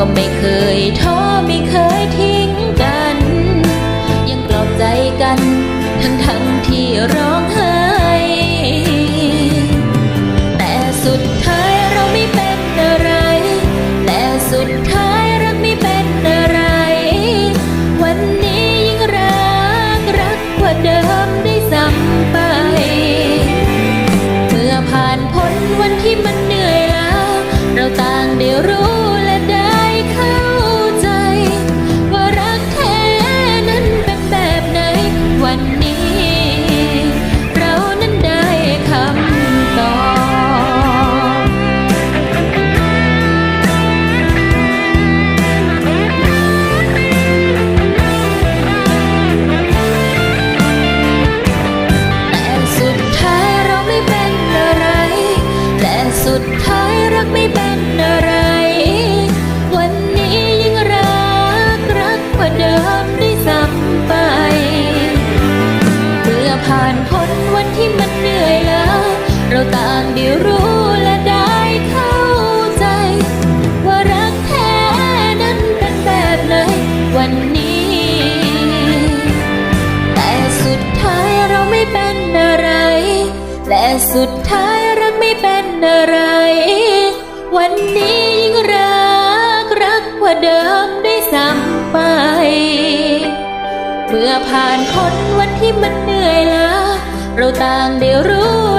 ก็ไม่เคยท้อไม่เคยทิ้งกัน ยังปลอบใจกัน ทั้งทั้งที่ร้องไห้ แต่สุดท้ายเราไม่เป็นอะไร แต่สุดท้ายรักไม่เป็นอะไร วันนี้ยิ่งรักรักกว่าเดิมได้ซ้ำไป เมื่อผ่านพ้นวันที่มันเหนื่อยล้าเราต่างได้รู้ รู้และได้เข้าใจ ว่ารักแท้นั้นเป็นแบบไหนวันนี้ แต่สุดท้ายเราไม่เป็นอะไร และสุดท้ายรักไม่เป็นอะไร วันนี้ยิ่งรักรักกว่าเดิมได้ซ้ำไป เมื่อผ่านพ้นวันที่มันเหนื่อยล้าเราต่างได้รู้